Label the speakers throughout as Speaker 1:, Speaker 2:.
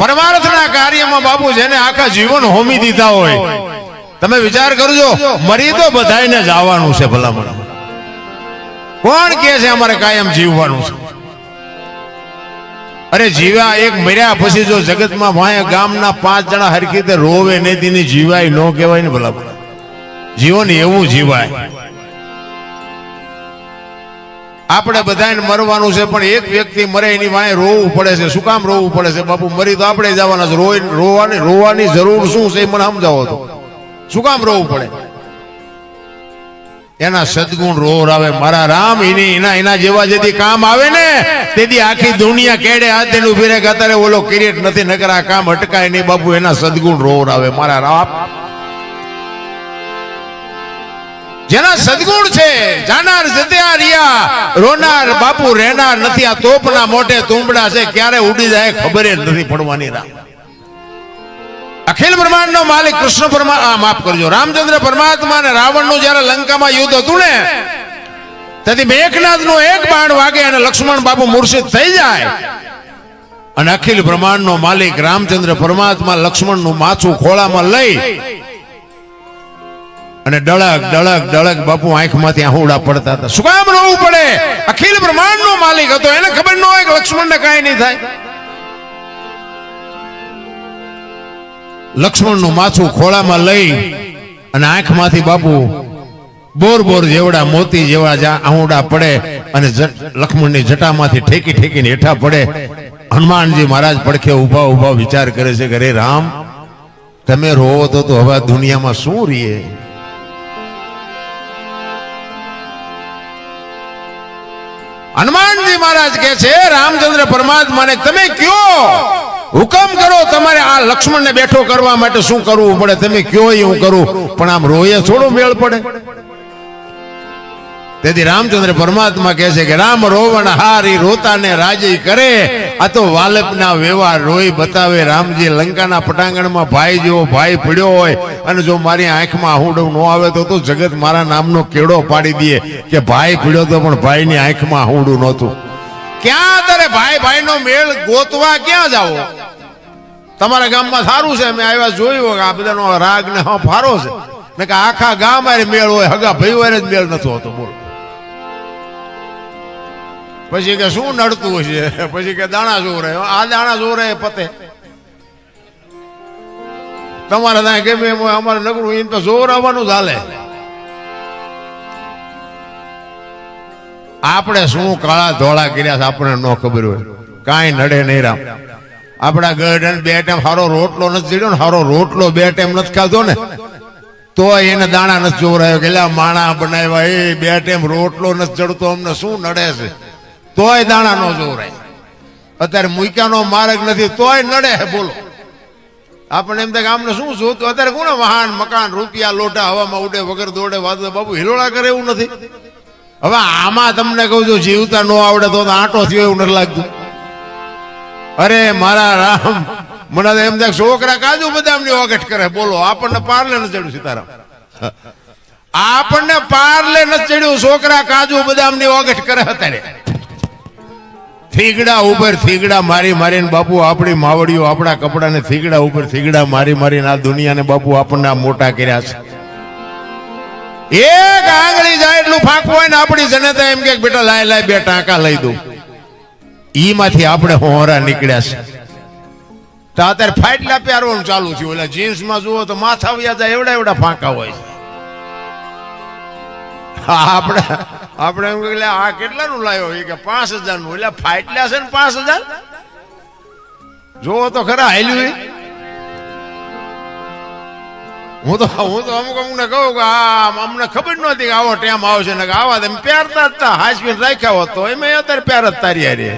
Speaker 1: પરમાર્થના કાર્યમાં બાપુ જેને આખા જીવન હોમી દીધા હોય, તમે વિચાર કરજો, મરી તો બધાને જવાનું છે ભલામણ. કોણ કે છે અમારે કાયમ જીવવાનું છે? અરે જીવા એક મર્યા પછી જો જગતમાં ભાઈ ગામના પાંચ જણા હરખી રોવે નહીં તેની જીવાય ન કહેવાય ને ભલા જીવન એવું જીવાય. આપણે બધાને મરવાનું છે, પણ એક વ્યક્તિ મરે એની વાંહે રોવું પડે છે. શું કામ રોવું પડે છે? બાપુ, મરી તો આપણે જવાના છે. રોઈ, રોવાની રોવાની જરૂર શું છે એ મને સમજાવો તો. શું કામ રોવું પડે? એના સદગુણ રોર આવે. મારા રામ, એની, એના એના જેવા જેથી કામ આવે ને, તેથી આખી દુનિયા કેડે હાથે ઊભી રહે કે અત્યારે ઓલો કિરીટ નથી, નકર આ કામ અટકાય નહીં. બાપુ, એના સદગુણ રોર આવે. મારા રામ જેના સદગુણ છે જાનાર જત્યા રહ્યા રોનાર બાપુ રહેનાર નથી આ તોપના મોઢે તુંબડા છે ક્યારે ઉડી જાય ખબર જ નથી પડવાની રામ. અખિલ બ્રહ્માંડ નો માલિક કૃષ્ણ પરમા આ માફ કરજો રામચંદ્ર પરમાત્મા નું જયારે લંકામાં યુદ્ધ હતું ને તેથી મેઘનાથનું એક બાણ વાગે અને લક્ષ્મણ બાપુ મૂર્છિત થઈ જાય. અને અખિલ બ્રહ્માંડ નો માલિક રામચંદ્ર પરમાત્મા લક્ષ્મણનું માથું ખોળામાં લઈ અને ડળક ડળક ડળક બાપુ આંખમાંથી આહુડા પડતા હતા. શું કામ રોવું પડે? અખિલ બ્રહ્માંડ નો માલિક હતો એને ખબર ન હોય કે લક્ષ્મણ ને કાંઈ નહીં થાય. લક્ષ્મણનું માથું ખોળામાં લઈ અને આંખમાંથી બાપુ બોર બોર જેવડા મોતી જેવા જા- આહુડા પડે અને લક્ષ્મણની જટામાંથી ઠેકી ઠેકીને હેઠા પડે. હનુમાનજી મહારાજ પડખે ઊભા ઊભા વિચાર કરે છે કે રે રામ તમે રોવો તો તો હવે દુનિયામાં શું રીએ હનુમાનજી મહારાજ કે છે, રામચંદ્ર પરમાત્માને તમે કયો? હુકમ કરો તમારે આ લક્ષ્મણને બેઠો કરવા માટે શું કરવું પડે? તમે કયો એ હું કરું. પણ આમ રોયે થોડો મેળ પડે. તેથી રામચંદ્ર પરમાત્મા કહે છે કે રામ રોવણ હારી રોતાને રાજી કરે. આ તો વાલપના વેવા રોઈ બતાવે. રામજી લંકાના પટાંગણમાં ભાઈ જેવો ભાઈ પડ્યો હોય અને જો મારી આંખમાં આહુડું ન આવે તો તો જગત મારા નામનો કેળો પાડી દે કે ભાઈ પડ્યો તો પણ ભાઈની આંખમાં આહુડું નહોતું. ક્યાં તારે ભાઈ ભાઈનો મેળ ગોતવા ક્યાં જાવો? તમારા ગામમાં સારું છે, મેં આવ્યા જોયું કે આ બધાનો રાગ ને હા ફારો છે. ને કે આખા ગામ મેળ હોય, હગા ભાઈ જ મેળ નથી હોતો. બોલો. પછી કે શું નડતું છે પછી કે દાણા જોર આ દાણા જોર પતે? તમારે ત્યાં કેમ એમ હોય, અમારે નકરું એને તો જોર આવવાનું ચાલે આપણે શું કાળા ધોળા કર્યા છે આપણને ન ખબર હોય. કાંઈ નડે નહીં રામ. આપણા ગઢ બે ટાઈમ સારો રોટલો નથી ચડ્યો ને સારો રોટલો બે ટાઈમ નથી ખાધો ને તો એને દાણા નથી જોવરાયો કે માણા બનાવ્યા એ બે ટાઈમ રોટલો નથી ચડતો અમને શું નડે છે? તોય દાણા નો જોવરાય અત્યારે મૂક્યાનો માર્ગ નથી, તોય નડે હે બોલો. આપણને એમ થાય આમને શું જોતું અત્યારે કોને વાહન, મકાન, રૂપિયા, લોટા, હવામાં ઉડે, વગર દોડે વાદે બાબુ હિલોળા કરે એવું નથી. હવે આમાં તમને કહું છું, જીવતા ન આવડે તો આંટો થયો એવું નથી લાગતું. અરે મારા રામ, મને એમ થાય છોકરા કાજુ બદામની ઓગટ કરે, બોલો, આપણને પારલે ન ચડ્યું સીતારામ. આપણને પારલે ન ચડ્યું, છોકરા કાજુ બદામની ઓગટ કરે અત્યારે. થીગડા ઉપર થીગડા મારી મારીને બાપુ, આપણી માવડીઓ આપણા કપડાને થીગડા ઉપર થીગડા મારી મારીને આ દુનિયાને બાપુ આપણને મોટા કર્યા છે. એક આંગળી જાય એટલું ફાંકવું હોય ને આપણી જનતા એમ કે બેટા લાય લાય, બે ટાંકા લઈ દઉં. ઈમાંથી આપણે હોરા નીકળ્યા છે. તો અત્યારે ફાટલા પહેરવાનું ચાલુ થયું. એટલે જીન્સમાં જુઓ તો માથા વ્યાજા એવડા એવડા ફાંકા હોય આપણે આપણે એમ કે આ કેટલાનું લાવ્યો એ કે, પાંચ હજારનું એટલે ફાટલા છે ને પાંચ હજાર? જોવો તો ખરા, હાલ્યું હું. તો હું તો અમુક અમુક ને કહું કે, આ અમને ખબર નહોતી કે આવો ટાઈમ આવશે. ને કે, આવા તેમ પ્યારતા જ હાસવીને રાખ્યા હોત તો એમાં અત્યારે પ્યાર જ તારી હારી.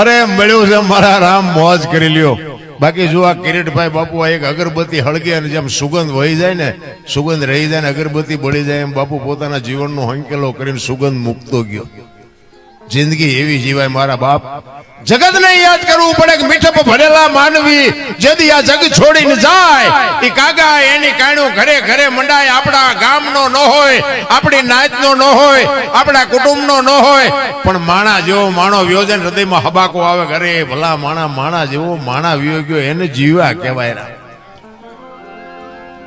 Speaker 1: અરે મળ્યું છે, મારા રામ મોજ કરી લ્યો. બાકી જો આ કિરીટભાઈ બાપુ આ એક અગરબત્તી હળગે અને જેમ સુગંધ વહી જાય ને, સુગંધ રહી જાય ને અગરબત્તી બળી જાય એમ બાપુ પોતાના જીવનનો હંકેલો કરીને સુગંધ મૂકતો ગયો. જિંદગી એવી જીવાય મારા બાપ. જગતને યાદ કરવું પડે કે મીઠપ ભરેલા માનવી જેદી આ જગ છોડીને જાય એ કાગા એની કાણું ઘરે ઘરે મંડાય. આપણા ગામનો ન હોય, આપણી નાતનો ન હોય, આપણા કુટુંબનો ન હોય. પણ માણા જેવો માણો વ્યોજન હૃદયમાં હબાકો આવે, ઘરે ભલા માણા માણા જેવો માણા વ્યો એને જીવા કહેવાય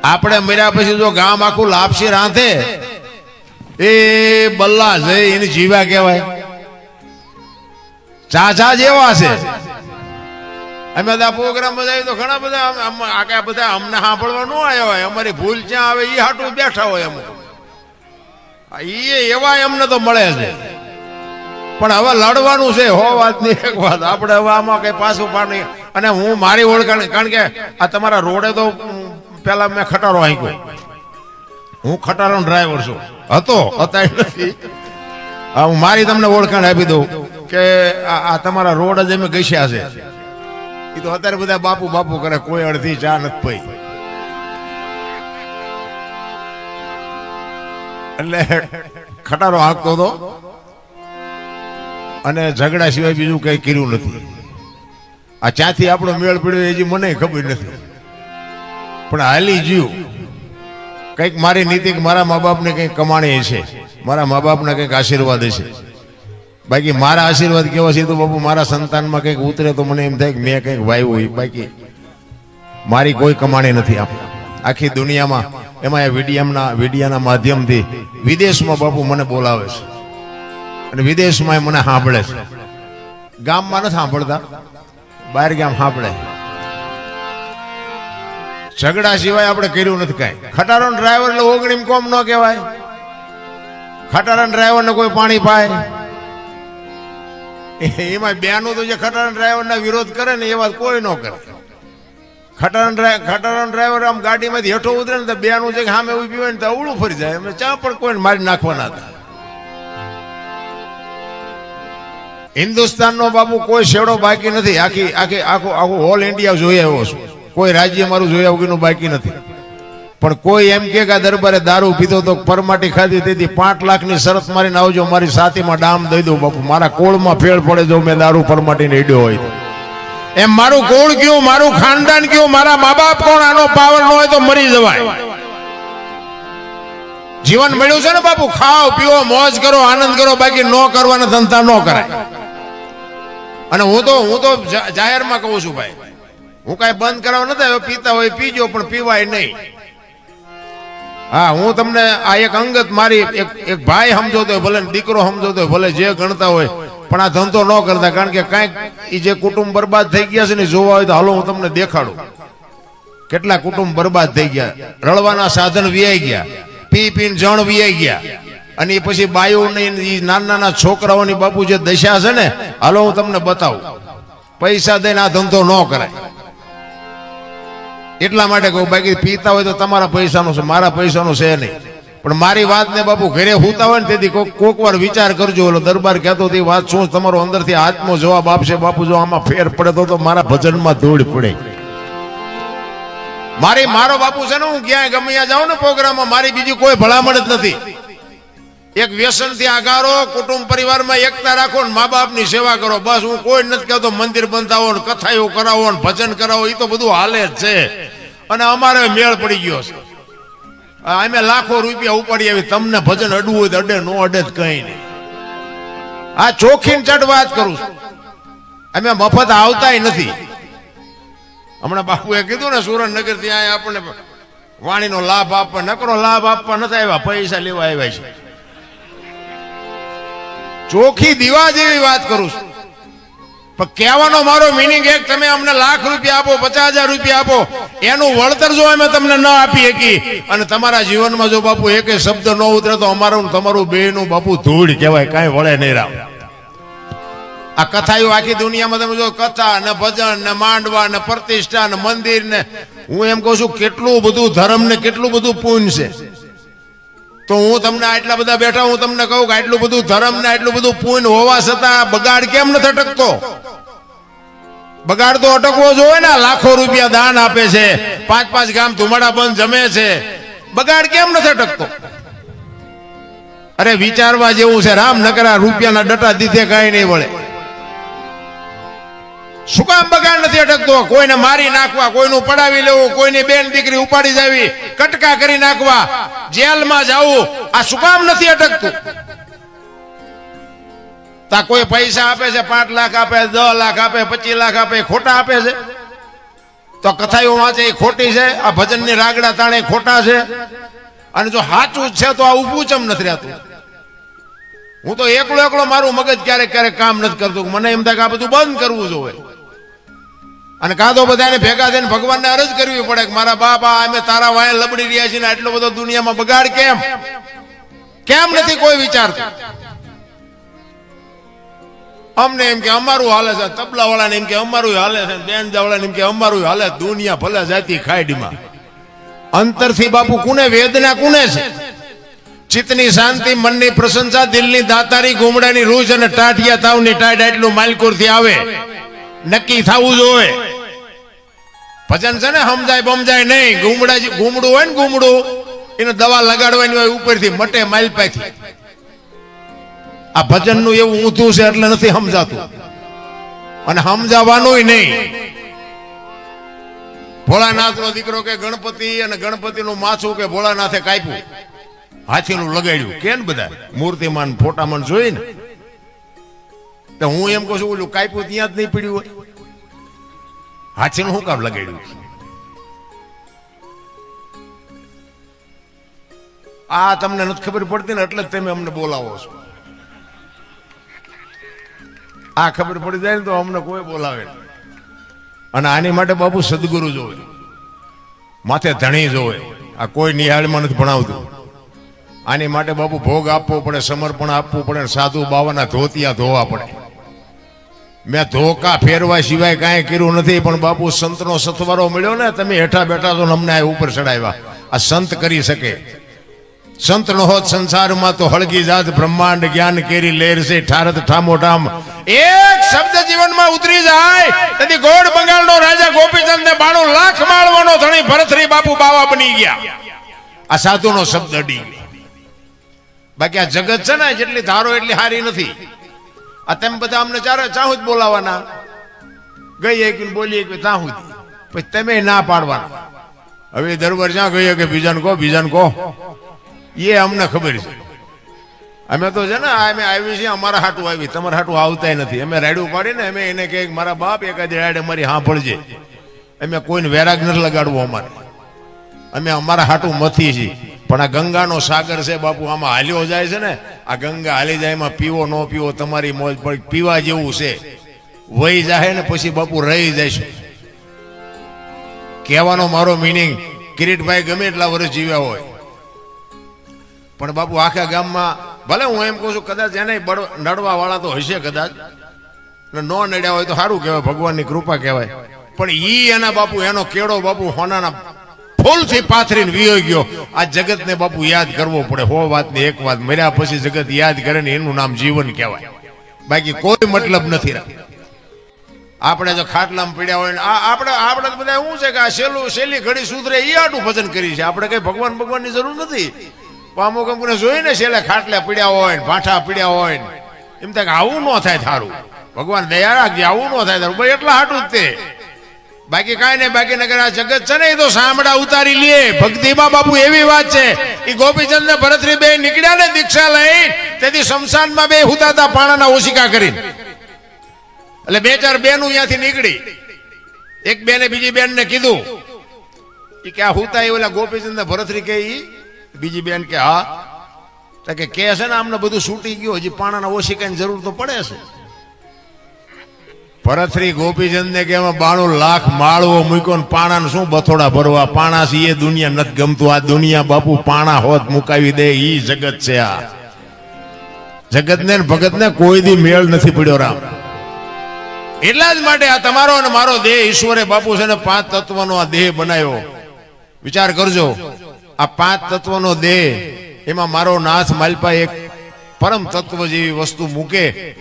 Speaker 1: આપણે મર્યા પછી જો ગામ આખું લાપસી રાંધે, એ બલ્લા જઈ એને જીવા કહેવાય. ચાચા જેવા છે. અમે બધા પ્રોગ્રામ બધા તો ઘણા બધા આખા બધા અમને સાંભળવા ન આવ્યા હોય. અમારી ભૂલ ક્યાં આવે એ હાટું બેઠા હોય અમુક એ એવા એમને તો મળે છે. પણ હવે લડવાનું છે, હો વાતની એક વાત. આપણે હવે આમાં કઈ પાછું પાણી અને હું મારી ઓળખાણ કારણ કે આ તમારા રોડે તો પેલા મેં ખટારો આંક્યો. હું ખટારો ડ્રાઈવર છું. હતો, અત્યારે નથી. હું મારી તમને ઓળખાણ આપી દઉં. કે આ તમારા રોડ જ અમે ઘસ્યા છે. એ તો અત્યારે બધા બાપુ બાપુ કરે, કોઈ અડધી ચા નથી પઈ. એટલે ખટારો હાંકતો હતો. અને ઝઘડા સિવાય બીજું કઈ કર્યું નથી. આ ચાથી આપણો મેળ પડ્યો એ મને ખબર નથી. પણ હાલી જીવ કંઈક મારી નીતિ મારા મા બાપને કંઈક કમાણી છે. મારા મા બાપને કંઈક આશીર્વાદ છે બાકી મારા આશીર્વાદ કેવા છે તો બાપુ મારા સંતાનમાં કંઈક ઉતરે તો મને એમ થાય કે મેં કંઈક વાયું બાકી મારી કોઈ કમાણી નથી આપ. આખી દુનિયામાં એમાં એ વિડીયમના વિડીયાના માધ્યમથી વિદેશમાં બાપુ મને બોલાવે છે. અને વિદેશમાં એ મને સાંભળે છે. ગામમાં નથી સાંભળતા. બહાર ગામ સાંભળે ઝઘડા સિવાય આપણે કર્યું નથી કાંઈ. ખટારાનો ડ્રાઈવર એટલે ઓગણીમ કોમ ન કહેવાય. ખટારા ડ્રાઈવરને કોઈ પાણી પાય. એમાં બેનું તો જે ખટારા ડ્રાઈવરના વિરોધ કરે ને એ વાત કોઈ ન કરે. ખટારા ખટારા ડ્રાઈવર આમ ગાડીમાંથી હેઠો ઉતરે ને તો બેનું છે કે સામે ઊભી હોય ને તો અવળું ફરી જાય. એમને ચા પણ કોઈને મારી નાખવાના હતા. હિન્દુસ્તાનનો બાબુ કોઈ શેડો બાકી નથી. આખી આખી, આખું આખું ઓલ ઇન્ડિયા જોઈ આવ્યો છું. કોઈ રાજ્ય મારું જોયા વગરનું બાકી નથી. પણ કોઈ એમ કે દરબારે દારૂ પીધો તો પરમાટી ખાધી તેથી પાંચ લાખની શરત મારીને આવજો, મારી સાથીમાં ડામ દઈ દઉં બાપુ. મારા કોળમાં ફેળ પડે જો મેં દારૂ પરમાટીને ઈડ્યો હોય એમ મારું કોળ કયું, મારું ખાનદાન કયું, મારા મા બાપ કોણ, આનો પાવર ન હોય તો મરી જવાય. જીવન મળ્યું છે ને બાપુ? ખાઓ, પીઓ, મોજ કરો, આનંદ કરો, બાકી ન કરવાના ધંધા ન કરાય. અને હું તો હું તો જાહેરમાં કહું છું ભાઈ, હું કાંઈ બંધ કરાવવા નથી પીતા હોય, પીજો, પણ પીવાય નહીં. હા, હું તમને આ એક અંગત મારી એક ભાઈ સમજો તો ભલે દીકરો સમજો તો ભલે જે ગણતા હોય, પણ આ ધંધો ન કરતા, કારણ કે કાંઈક એ જે કુટુંબ બરબાદ થઈ ગયા છે ને જોવા હોય તો હાલો હું તમને દેખાડું. કેટલા કુટુંબ બરબાદ થઈ ગયા? રળવાના સાધન વિયાઈ ગયા, પી પીને જણ વિયાઈ ગયા, અને પછી બાયુની નાના નાના છોકરાઓની બાપુ જે દશા છે ને, હાલો હું તમને બતાવું. પૈસા દઈને આ ધંધો ન કરાય. એટલા માટે કહું બાકી પીતા હોય તો તમારા પૈસાનું છે, મારા પૈસાનું છે નહીં. પણ મારી વાત ને બાપુ ઘરે હુતા હોય ને તેથી કોક વાર વિચાર કરજો, ઓલો દરબાર કહેતો હતી વાત શું તમારો અંદરથી આત્મો જવાબ આપશે બાપુ, જો આમાં ફેર પડે તો તો મારા ભજનમાં ધૂળ પડે. મારી મારો બાપુ છે ને, હું ક્યાંય ગમે ત્યાં જાઉં ને પ્રોગ્રામમાં, મારી બીજી કોઈ ભલામણ જ નથી. એક વ્યસનથી આગારો કુટુંબ પરિવારમાં એકતા રાખો ને મા બાપની સેવા કરો. બસ હું કોઈ નથી કહેતો, મંદિર બંધાવો ને કથાઓ કરાવો ને ભજન કરાવો એ તો બધું હાલે જ છે. અને અમારે મેળ પડી ગયો છે. અમે લાખો રૂપિયા ઉપાડી આવી, તમને ભજન અડવું હોય તો અડે, નો અડે જ કઈ નહીં. આ ચોખીન ચટ વાત કરું છું. અમે મફત આવતાય નથી. હમણાં બાપુએ કીધું ને સુરેન્દ્રનગર ત્યાં આપણને વાણીનો લાભ આપવા. નકરો લાભ આપવા નથી આવ્યા, પૈસા લેવા આવ્યા છે. ચોખ્ખી દીવા જેવી વાત કરું છું. પણ કહેવાનો મારો મિનિંગ એક, તમે અમને લાખ રૂપિયા આપો, પચાસ હજાર રૂપિયા આપો, એનું વળતર જો અમે તમને ન આપી શકી અને તમારા જીવનમાં જો બાપુ એક શબ્દ ન ઉતરે તો અમારું તમારું બેનું બાપુ ધૂળ કહેવાય, કાંઈ વળે નહીં રામ. આ કથાઓ આખી દુનિયામાં તમે જો કથા ને ભજન ને માંડવા ને પ્રતિષ્ઠા ને મંદિર ને, હું એમ કહું છું, કેટલું બધું ધર્મ ને કેટલું બધું પૂન છે. તો હું તમને આટલા બધા બેઠા, હું તમને કહું કે આટલું બધું ધર્મ ને આટલું બધું પૂન હોવા છતાં બગાડ કેમ નથી અટકતો? બગાડ તો અટકવો જોઈએ ને લાખો રૂપિયા દાન આપે છે, પાંચ પાંચ ગામ ધુમાડા બંધ જમે છે. બગાડ કેમ નથી અટકતો? અરે વિચારવા જેવું છે રામ નકરા રૂપિયાના ડટા દીધે કાંઈ નહીં વળે. શું કામ બગાડ નથી અટકતો? કોઈને મારી નાખવા, કોઈનું પડાવી લેવું, કોઈની બેન દીકરી ઉપાડી જાવી, કટકા કરી નાખવા, જેલમાં જવું, આ શું કામ નથી અટકતું? તા કોઈ પૈસા આપે છે, પાંચ લાખ આપે, દસ લાખ આપે, પચીસ લાખ આપે ખોટા આપે છે? તો કથાઓ વાંચે, એ ખોટી છે, આ ભજનની રાગડા તાણે ખોટા છે? અને જો સાચું છે, તો આ ઊભું ચમ નથી રહેતું? હું તો એકલો એકલો મારું મગજ ક્યારેક ક્યારેક કામ નથી કરતું મને એમ થાય કે આ બધું બંધ કરવું જોઈએ. અને કાં તો બધાને ભેગા થઈને ભગવાનને અરજ કરવી પડે કે મારા બાપા અમે તારા વાય લબડી રહ્યા છીએ ને આટલો બધો દુનિયામાં બગાડ કેમ? કેમ નથી કોઈ વિચારતું? અમને એમ કે અમારું હાલે છે તબલા વાળાને એમ કે અમારું હાલે છે બેન વાળાને એમ કે અમારું હાલે દુનિયા ભલે જાતી ખાઈડીમાં અંતરથી બાપુ કુને વેદના કુને છે? ચિત્તની શાંતિ, મનની પ્રશંસા, દિલની દાતારી, ગુમડાની રૂજ અને ટાઢિયા તાવની ટાઢ એટલું માલકુરથી આવે. નક્કી થવું જોઈએ. ભજન છે ને, સમજાય બમજાય નહીં. ગુમડા ગુમડું હોય ને ગુમડું, એને દવા લગાડવાની હોય ઉપરથી, મટે માલપાથી આ ભજનનું એવું ઊંધું છે એટલે નથી સમજાતું. અને સમજાવવાનું નહીં. ભોળાનાથનો દીકરો કે ગણપતિ અને ગણપતિનું માથું કે ભોળાનાથે કાપ્યું. હાથીનું લગાડ્યું. કેમ બધા? મૂર્તિમાન જોઈ ને તો હું એમ કહું છું, ઓલું કાપ્યું ત્યાં જ નહીં પીડ્યું હોય. હાથીનું શું કામ લગાડ્યું? આ તમને નથી ખબર પડતી ને, એટલે જ તમે અમને બોલાવો છો. આ ખબર પડી જાય ને તો અમને કોઈ બોલાવે. અને આની માટે બાપુ સદગુરુ જોવે. માથે ધણી જોવે. આ કોઈ નિહાળમાં નથી ભણાવતું. આની માટે બાપુ ભોગ આપવો પડે, સમર્પણ આપવું પડે સાધુ બાવાના ધોતિયા ધોવા પડે. મેં ધોકા ફેરવા સિવાય કાંઈ કર્યું નથી, પણ બાપુ સંતનો સથવારો મળ્યો ને, તમે હેઠા બેઠા તો અમને આ ઉપર ચડાવ્યા. આ સંત કરી શકે. સંત નો હોત સંસારમાં તો હળગી જાત, બ્રહ્માંડ જ્ઞાન કેરી લેર છે ઠારત ઠામો ઠામ એક શબ્દ જીવનમાં ઉતરી જાય, તેથી ગોળ બંગાળનો રાજા ગોપીચંદ ને બાણું લાખ માળવાનો ધણી ભરતરી બાપુ બાવા બની ગયા. આ સાધુનો શબ્દ અડી. બાકી આ જગત છે ને, જેટલી ધારો એટલી હારી નથી. આ તેમ બધા અમને ચારે ચાહું જ બોલાવાના. ગઈ એક બોલી એક ચાહું જ. પછી તમે ના પાડવાના. હવે દરબાર જ્યાં ગયો કે બીજાને કહો બીજાને કહો. એ અમને ખબર છે. અમે તો છે ને અમે આવી છીએ, અમારા હાટું આવી. તમારા હાટું આવતાય નથી. અમે રાડ્યું પાડીને અમે એને કહે મારા બાપ એકાદ રાડે મારી સાંભળજે અમે કોઈને વેરાગ નથી લગાડવું અમારે. અમે અમારા હાટું મથી છીએ. પણ આ ગંગાનો સાગર છે બાપુ, આમાં હાલ્યો જાય છે ને, આ ગંગા હાલી જાય, એમાં પીવો ન પીવો તમારી મોજ, પણ પીવા જેવું છે. વહી જાય ને પછી બાપુ રહી જઈશું. કહેવાનો મારો મિનિંગ કિરીટભાઈ ગમે એટલા વર્ષ જીવ્યા હોય. પણ બાપુ આખા ગામમાં, ભલે હું એમ કહું છું, કદાચ એને નડવા વાળા તો હશે કદાચ. ન નડ્યા હોય તો સારું કહેવાય, ભગવાનની કૃપા કહેવાય. પણ ઈ એના બાપુ, એનો કેળો બાપુ હોનાના ફૂલથી પાથરીને વિયો ગયો. આ જગતને બાપુ યાદ કરવો પડે. હો વાતની એક વાત મર્યા પછી જગત યાદ કરે ને એનું નામ જીવન કહેવાય. બાકી કોઈ મતલબ નથી. આપણે જો ખાટલામાં પીડ્યા હોય ને, આ આપણે આપણે બધા શું છે કે આ સેલું સેલી ઘડી સુધરે એ આટું ભજન કરી છે. આપણે કઈ ભગવાન ભગવાનની જરૂર નથી. પણ અમુક અમુકને જોઈને છેલ્લે ખાટલે પીડ્યા હોય ને, ભાઠા પીડ્યા હોય ને. એમ થાય કે આવું ન થાય થારું. ભગવાન દયા રાખજે, આવું ન થાય તારું ભાઈ એટલા હાટું જ તે. બાકી કાંઈ નહીં બાકી નગર આ જગત છે ને, એ તો સાંભળા ઉતારી લે. ભક્તિમાં બાપુ એવી વાત છે એ ગોપીચંદ ને ભરતરી બે નીકળ્યા ને દીક્ષા લઈ, તેથી શમશાનમાં બે હુતાતા પાણાના ઓશિકા કરીને. એટલે બે ચાર બેનું ત્યાંથી નીકળી. એક બેને બીજી બેન ને કીધું એ કે આ હુતા એ ઓલા ગોપીચંદ ને ભરતરી કે બીજી બેન કે હા. કે કે છે ને, આમને બધું છૂટી ગયું, હજી પાણાના ઓશિકાની જરૂર તો પડે છે. ભરતરી ગોપીચંદ ને કે એમાં બાણું લાખ માળવો મૂક્યો ને પાણાને શું બથોડા ભરવા? પાણા છે એ દુનિયા નથી ગમતું. આ દુનિયા બાપુ પાણા હોત મુકાવી દે, ઈ જગત છે આ. જગત ને ભગત ને કોઈ દી મેળ નથી પડ્યો રામ. એટલા જ માટે આ તમારો અને મારો દેહ ઈશ્વરે બાપુ છે ને પાંચ તત્વનો આ દેહ બનાવ્યો. વિચાર કરજો. આ પાંચ તત્વનો દેહ, એમાં મારો નાથ માલપા એક પરમ તત્વ જેવી વસ્તુ મૂકે.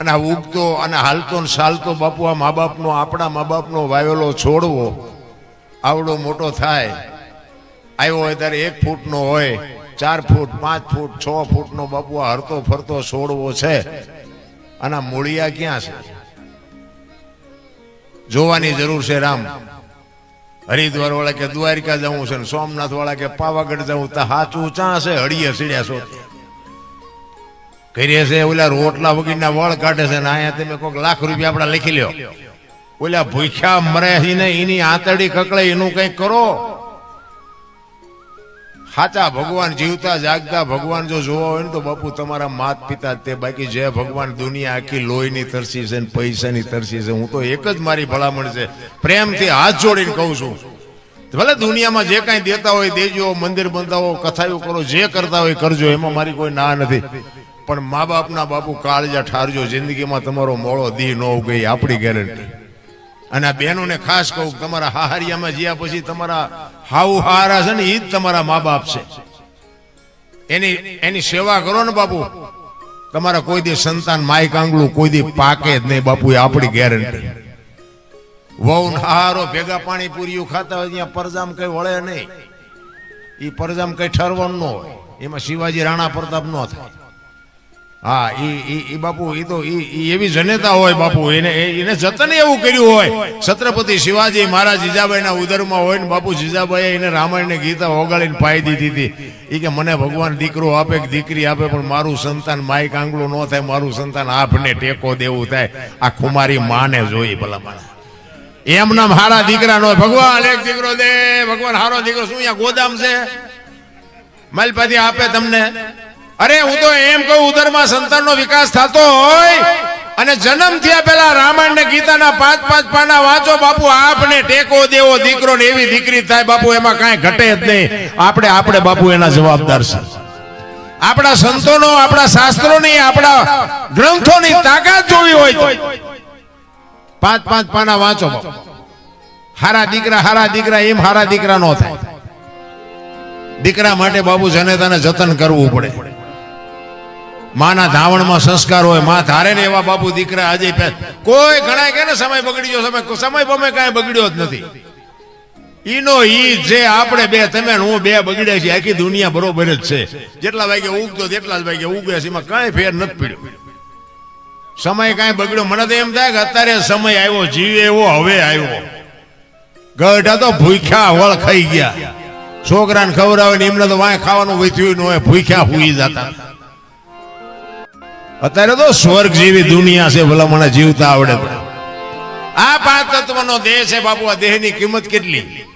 Speaker 1: અને ઉગતો અને હાલતો ને ચાલતો બાપુ, આ મા બાપનો આપણા મા બાપનો વાવેલો છોડવો આવડો મોટો થાય. આવ્યો હોય ત્યારે એક ફૂટનો હોય, ચાર ફૂટ, પાંચ ફૂટ, છ ફૂટનો બાપુ હરતો ફરતો છોડવો છે. અને મૂળિયા ક્યાં છે? જોવાની જરૂર છે રામ. હરિદ્વાર વાળા કે દ્વારિકા જવું છે સોમનાથ વાળા કે પાવાગઢ જવું, તો હાચું ચા છે હળીએ સીડ્યા છો? કરીએ છે, ઓલા રોટલા વગીરના વળ કાઢે છે ને અહીંયા તમે કોઈક લાખ રૂપિયા આપડા લખી લ્યો. ઓલા ભૂખ્યા મરે છે ને એની આંતડી કકળે એનું કંઈક કરો. સાચા ભગવાન જીવતા જાગતા ભગવાન જો જોવા હોય ને તો બાપુ તમારા માત પિતા તે, બાકી જે ભગવાન દુનિયા આખી લોહીની તરસી છે ને પૈસાની તરસી છે, હું તો એક જ મારી ભલામણ છે. પ્રેમથી હાથ જોડીને કહું છું. ભલે દુનિયામાં જે કાંઈ દેતા હોય દેજો, મંદિર બંધાવો કથાયું કરો, જે કરતા હોય કરજો, એમાં મારી કોઈ ના નથી. પણ મા બાપના બાપુ કાળજા ઠારજો, જિંદગીમાં તમારો મોળો દી ન ઉગઈ આપણી ગેરંટી અને આ બહેનોને ખાસ કહું તમારા હાહારિયામાં જ્યાં પછી તમારા હાઉ હારા છે ને એ જ તમારા મા બાપ છે. એની એની સેવા કરો ને બાપુ. તમારા કોઈ દી સંતાન માય કાંગલું કોઈ દી પાકે જ નહીં બાપુ, એ આપણી ગેરંટી વહુ હારો ભેગા પાણી પૂરીયું ખાતા હોય, ત્યાં પરજામ કઈ વળે નહીં. એ પરજામ કઈ ઠરવાનું ન હોય. એમાં શિવાજી રાણા પ્રતાપ ન થાય. હા, ઈ બાપુ એ તો એવી જનેતા હોય બાપુ, એને, એ- એને જતન એવું કર્યું હોય. છત્રપતિ શિવાજી મહારાજ જીજાબાઈના ઉદરમાં હોય ને બાપુ જીજાબાઈએ એને રામાયણને ગીતા ઓગાળીને પાઈ દીધી હતી. એ કે મને ભગવાન દીકરો આપે કે દીકરી આપે, પણ મારું સંતાન માય કાંગલું ન થાય, મારું સંતાન આપને ટેકો દેવું થાય. આ ખુમારી માને જોઈ ભલા માણસ. એમ નામ હારા દીકરા નો. ભગવાન એક દીકરો દે, ભગવાન હારો દીકરો, શું અહીંયા ગોદામ છે? માલપાતી આપે તમને. અરે હું તો એમ કહું, ઉદરમાં સંતાનનો વિકાસ થતો હોય અને જન્મ થયા પેલા રામાયણ ને ગીતાના પાંચ પાંચ પાના વાંચો, બાપુ, આપને ટેકો દેવો દીકરો ને એવી દીકરી થાય, બાપુ, એમાં કાંઈ ઘટે જ નહીં. આપણે આપણે, બાપુ, એના જવાબદાર છે. આપણા સંતોનો, આપણા શાસ્ત્રોની, આપણા ગ્રંથોની તાકાત જોવી હોય પાંચ પાંચ પાના વાંચો હારા દીકરા હારા દીકરા, એમ હારા દીકરા નો થાય. દીકરા માટે બાબુ જને તને જતન કરવું પડે. માના ધાવણમાં સંસ્કાર હોય, માં ધારે ને એવા બાપુ દીકરા આજે કોઈ ઘણા કે ને સમય બગડી ગયો સમય સમય બમે કાંઈ બગડ્યો જ નથી. ઈનો ઈ જે આપણે બે, તમે હું બે બગડ્યા છીએ, આખી દુનિયા બરોબર જ છે. જેટલા વાગે ઉગતો તેટલા જ વાગે ઉગે છે, એમાં કાંઈ ફેર નથી પડ્યો. સમય કાંઈ બગડ્યો, મને તો એમ થાય કે અત્યારે સમય આવ્યો, જીવ એવો, હવે આવ્યો. ગઢા તો ભૂખ્યા વળ ખાઈ ગયા. છોકરાને ખવડાવે ને એમને તો વાંય ખાવાનું વધ્યું ન હોય, ભૂખ્યા હુઈ જતા. અત્યારે તો સ્વર્ગ જેવી દુનિયા છે, ભલા મને જીવતા આવડે આ પાંચ તત્વનો દેહ છે બાપુ, આ દેહની કિંમત કેટલી?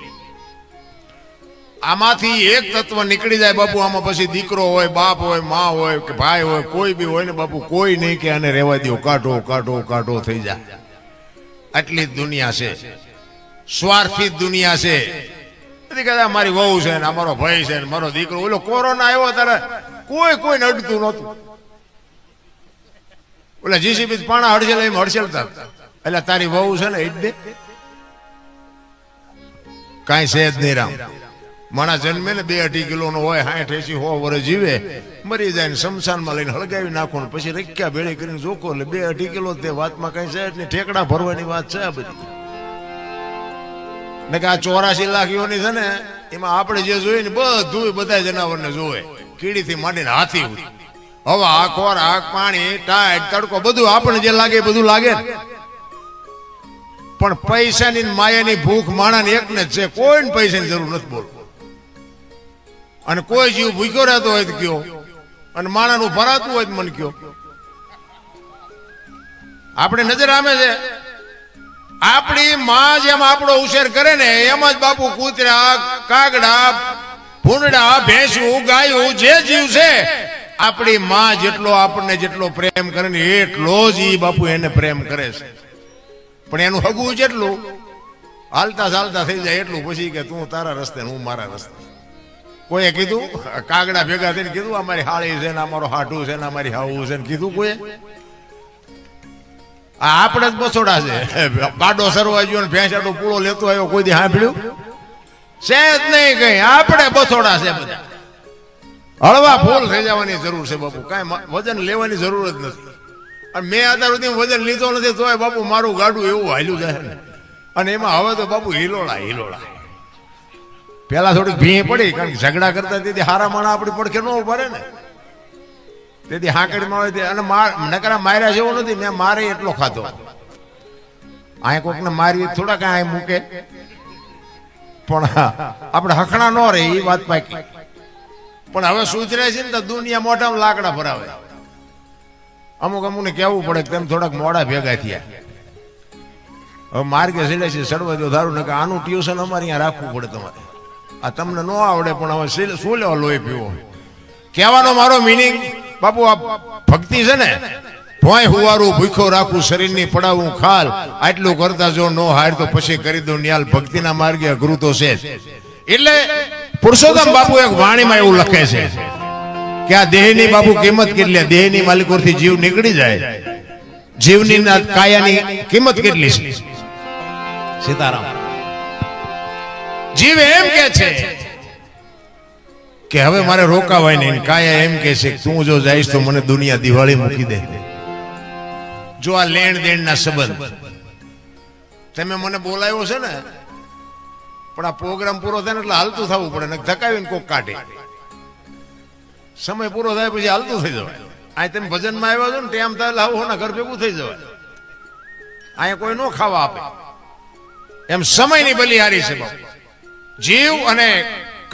Speaker 1: આમાંથી એક તત્વ નીકળી જાય બાપુ, આમાં પછી દીકરો હોય, બાપ હોય, મા હોય, કે ભાઈ હોય, કોઈ બી હોય ને બાપુ, કોઈ નહીં કે આને રહેવા દો કાઢો કાઢો કાઢો થઈ જાય આટલી દુનિયા છે. સ્વાર્થી દુનિયા છે. બધી કદાચ મારી વહુ છે ને, આ મારો ભાઈ છે ને, મારો દીકરો, ઓલો કોરોના આવ્યો ત્યારે કોઈ કોઈને અડતું નહોતું. ઓલા જીસીબી પાણા હડસેલ એમ હડસેલતા એટલે તારી વહુ છે ને એ દે. કાંઈ છે જ નહીં રામ. માણા જન્મે ને બે અઢી કિલો નો હોય સાઠ એસી હો વર્ષ જીવે, મરી જાય ને શમશાનમાં લઈને હળગાવી નાખો ને પછી રક્યા ભેળી કરીને જોખો એટલે બે અઢી કિલો તે વાતમાં કઈ છે નહીં. ઠેકડા ભરવાની વાત છે બધી. ને કે આ ચોરાશી લાખ યોની છે ને, એમાં આપણે જે જોઈએ ને બધું બધા જનાવરને જોવે. કીડીથી માંડીને હાથી હવા ખોરાક પાણી ટાઈટ તડકો, બધું આપણને જે લાગે બધું લાગે પણ પૈસાની માયાની ભૂખ માણાને એકને છે. કોઈને પૈસાની જરૂર નથી બોલ. અને કોઈ જીવ ભૂખ્યો રહેતો હોય કયો. અને માણાનું ભરાતું હોય તો મને કયો. આપણે નજર આમે છે. આપણી માં જેમ આપણો ઉછેર કરે ને, એમ જ બાપુ કૂતરા, કાગડા ભૂંડા ભેંસું, ગાયું જે જીવ છે આપણી માં જેટલો આપણને જેટલો પ્રેમ કરે ને એટલો જ એ બાપુ એને પ્રેમ કરે છે. પણ એનું હગું જેટલું, હાલતા ચાલતા થઈ જાય એટલું પછી કે તું તારા રસ્તે હું મારા રસ્તે. કોઈએ કીધું? કાગડા ભેગા થઈને કીધું, અમારી હાળી છે ને અમારો હાટું છે ને અમારી હાવું છે ને, કીધું કોઈએ? આ આપણે જ બસોડા છે. ગાડો સરવા ગયો ને ભેંસાડો પૂળો લેતો આવ્યો, કોઈ દી સાંભળ્યું? છે જ નહીં કઈ. આપણે બસોડા છે બધા. હળવા ફૂલ થઈ જવાની જરૂર છે બાપુ. કાંઈ વજન લેવાની જરૂર જ નથી. અને મેં અત્યાર સુધી વજન લીધો નથી, તોય બાપુ મારું ગાડું એવું હાલ્યું જાય ને. અને એમાં હવે તો બાપુ હિલોળા હિલોળા. પેલા થોડીક ભીં પડી, કારણ કે ઝઘડા કરતા તેથી હારા માણા આપણી પડખે ન ઊભા ને. તેથી હાંકડીમાં હોય તે અને માર નકરા માર્યા જેવો નથી, મેં મારે એટલો ખાધો. આ કોકને મારી થોડા કાંઈ મૂકે. પણ આપણે હખણા ન રહે, એ વાત પાકી. પણ હવે સુધરે છે ને તો દુનિયા મોઢામાં લાકડા ભરાવે. અમુક અમુકને કહેવું પડે તેમ થોડાક મોડા ભેગા થયા. હવે માર્ગે સિલે છે સડવા જો ધારું ને કે આનું ટ્યુશન અમારે અહીંયા રાખવું પડે તમારે. આ તમને ન આવડે, પણ હવે શું લેવા લોહી પીવો? કહેવાનો મારો મિનિંગ બાપુ, આ ભક્તિ છે ને, ભોંય હુવારું ભૂખો રાખું, શરીરની પડાવું, ખાલ, આટલું કરતા જો નો હાર, તો પછી કરી દો ન્યાલ. ભક્તિના માર્ગે અઘરું તો છે. એટલે પુરુષોત્તમ બાપુ એક વાણીમાં એવું લખે છે કે આ દેહની બાપુ કિંમત કેટલી? દેહની માલિકોથી જીવ નીકળી જાય. જીવની કાયાની કિંમત કેટલી છે? સીતારામ. જીવ એમ કે છે કે હવે મારે રોકાવાય નહીં. કાયા એમ કે છે તું જો જઈશ તો મને દુનિયા દિવાળી મૂકી દે. જો આ લેણ દેણના સંબંધ. તમે મને બોલાવ્યો છે ને પણ આ પ્રોગ્રામ પૂરો થાય ને એટલે હાલતું થવું પડે, ને ધકાવીને કોક કાઢે. સમય પૂરો થાય પછી હાલતું થઈ જવાય. આ તમે ભજનમાં આવ્યા છો ને ટેમ થાય એટલે આવું ઘર ભેગું થઈ જવાય. અહીંયા કોઈ નો ખાવા આપે. એમ સમયની બલિહારી છે બાપુ. જીવ અને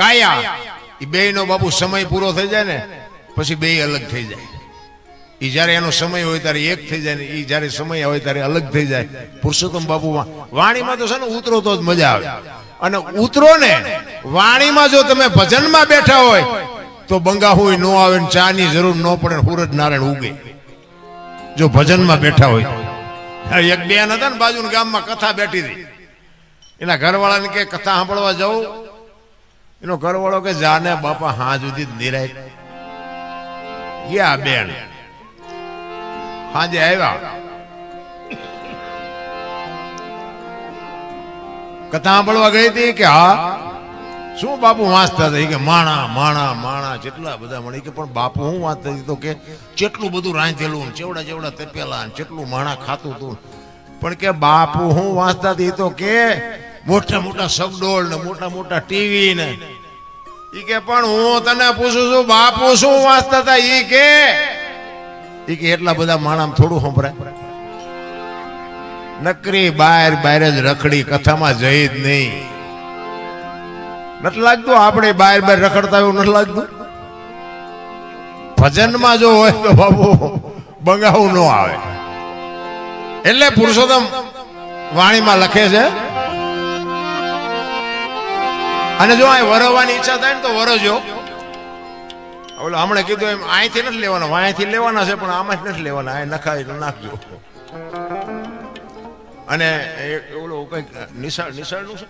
Speaker 1: કાયા એ બે નો બાપુ સમય પૂરો થઈ જાય ને, પછી બે અલગ થઈ જાય. એ જ્યારે એનો સમય હોય ત્યારે એક થઈ જાય ને એ જ્યારે સમય હોય ત્યારે અલગ થઈ જાય. પુરુષોત્તમ બાપુમાં વાણીમાં તો છે ને ઉતરો તો જ મજા આવે. અને ઉતરો ને વાણીમાં જો તમે ભજનમાં બેઠા હોય, તો બંગા બંગાહુય નો આવે ને ચાની જરૂર ન પડે ને સૂરજ નારાયણ ઉગે. જો ભજનમાં બેઠા હોય. એક બેન હતા ને બાજુના ગામમાં કથા બેઠી હતી. એના ઘરવાળાને કે, કથા સાંભળવા જવું એનો ઘરવાળો કે, જાને બાપા, હા સુધી નિરાય. ગયા બેન. સાંજે આવ્યા. કથા સાંભળવા ગઈ હતી કે હા, શું બાપુ વાંચતા હતા? કે માણા માણા માણા, જેટલા બધા મળી કે પણ બાપુ હું વાંચતા હતી? તો કે જેટલું બધું રાંધેલું ને ચેવડા ચેવડા તપેલા ને કેટલું માણા ખાતું હતું પણ કે બાપુ હું વાંચતા હતી? તો કે મોટા મોટા સબડોળ ને મોટા મોટા ટીવી ને. ઈ કે પણ હું તને પૂછું છું, બાપુ શું વાંચતા હતા? ઈ કે ઈ કે એટલા બધા માણામાં થોડું સંભળાય. નકરી બાર બાર જ રખડી કથામાં જઈ જ નહીં. નથી લાગતું આપણે બાર બાર રખડતા એવું નથી લાગતું? ભજનમાં જો હોય તો બાબુ બંગાવું ન આવે. એટલે પુરુષોત્તમ વાણીમાં લખે છે, અને જો અહીં વરવવાની ઈચ્છા થાય ને તો વરજો ઓલો હમણાં કીધું એમ, અહીંથી નથી લેવાના અહીંથી લેવાના છે, પણ આમાં જ નથી લેવાના, અહીં નખાય નાખજો. અને ઓલો કંઈક નિશાળ નિશાળનું શું?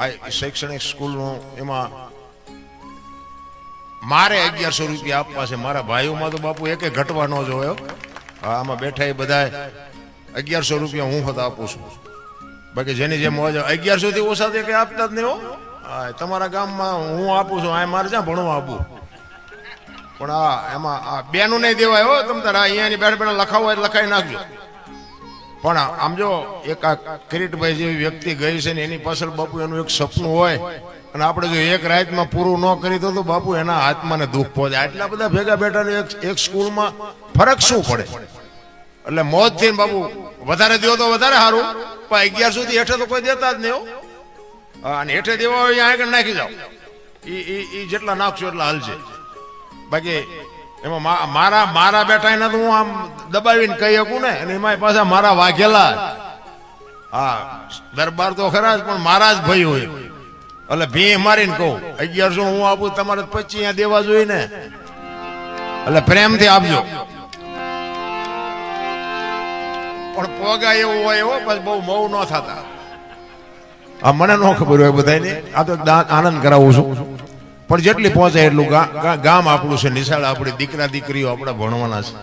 Speaker 1: આ શૈક્ષણિક સ્કૂલનું એમાં મારે અગિયારસો રૂપિયા આપવા છે. મારા ભાઈઓમાં તો બાપુ એકે ઘટવા ન જોયો આમાં બેઠા એ બધા અગિયારસો રૂપિયા હું હોત આપું છું. બાકી જેની જેમ મોજ અગિયારસો થી ઓછા તે કઈ આપતા જ નહીં, હો. તમારા ગામમાં હું આપું છું, આ મારે જ્યાં ભણવા આપું? પણ આ, એમાં આ બેનું નહીં દેવાય, હો. તમ તારે અહીંયાની બેઠા બેઠા લખાવો હોય લખાઈ નાખજો. પણ આમ જો એક આ કિરીટભાઈ જેવી વ્યક્તિ ગઈ છે ને એની પાછળ બાપુ એનું એક સપનું હોય અને આપણે જો એક રાતમાં પૂરું ન કરી તો બાપુ એના આત્માને દુઃખ પહોંચે આટલા બધા ભેગા બેઠા એક એક સ્કૂલમાં ફરક શું પડે? એટલે મોજથી બાપુ વધારે દો તો વધારે સારું, પણ અગિયાર સુધી હેઠે તો કોઈ દેતા જ નહીં અને હેઠે દેવા હોય અહીંયા આગળ નાખી જાઓ. એ જેટલા નાખશો એટલા હાલશે. બાકી એમાં મારા મારા બેટા એના તો હું આમ દબાવીને કહી શકું ને, અને એમાં પાછા મારા વાઘેલા હા, દરબાર તો ખરા પણ મારા જ ભાઈ હોય. એટલે ભી મારીને કહું, અગિયારસો હું આપું, તમારે તો અહીંયા દેવા જોઈએ ને. એટલે પ્રેમથી આપજો. પણ પોગા એવું હોય એવો પછી બહુ મઉ ન થતા. આ મને ન ખબર હોય બધાને આ તો આનંદ કરાવું છું. પણ જેટલી પહોંચે એટલું ગામ આપણું છે નિશાળ આપણી દીકરા દીકરીઓ આપણે ભણવાના છે.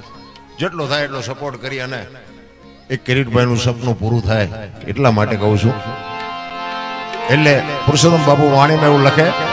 Speaker 1: જેટલો થાય એટલો સપોર્ટ કરી અને એક કિરીટભાઈનું સપનું પૂરું થાય. એટલા માટે કહું છું. એટલે પુરુષોત્તમ બાપુ વાણીમાં એવું લખે